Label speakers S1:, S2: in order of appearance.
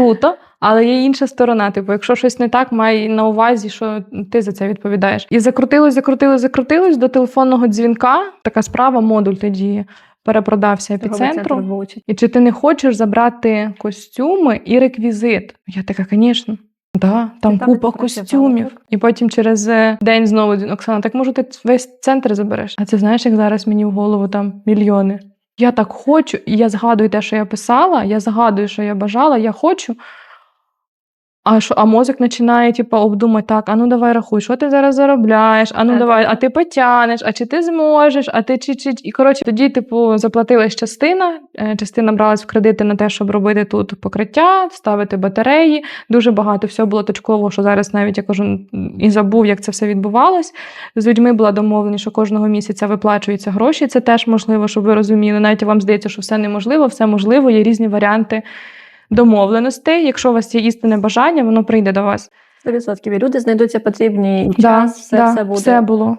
S1: круто. Але є інша сторона. Типу, якщо щось не так, май на увазі, що ти за це відповідаєш. І закрутилось, закрутилось, закрутилось до телефонного дзвінка. Така справа, модуль тоді перепродався епіцентру. І чи ти не хочеш забрати костюми і реквізит? Я така, звісно. Да, там
S2: там
S1: купа
S2: працювала,
S1: костюмів. І потім через е, день знову Оксана, так може ти весь центр забереш? А це знаєш, як зараз мені в голову там мільйони. Я так хочу, і я згадую те, що я писала, я згадую, що я бажала, я хочу. А що, а мозок починає типу, обдумати, так, а ну давай рахуй, що ти зараз заробляєш, а ну давай,
S2: так.
S1: а ти потянеш, а чи ти зможеш, а ти чи чи. І коротше, тоді, типу, заплатилась частина, е, частина бралась в кредити на те, щоб робити тут покриття, ставити батареї. Дуже багато всього було точково, що зараз навіть я м, і забув, як це все відбувалось. З людьми була домовленість, що кожного місяця виплачуються гроші. Це теж можливо, щоб ви розуміли. Навіть вам здається, що все неможливо, все можливо, є різні варіанти домовленостей. Якщо у вас є істинне бажання, воно прийде до вас.
S2: 100%. І люди знайдуться потрібні час,
S1: Да,
S2: все,
S1: да,
S2: все буде.
S1: все було.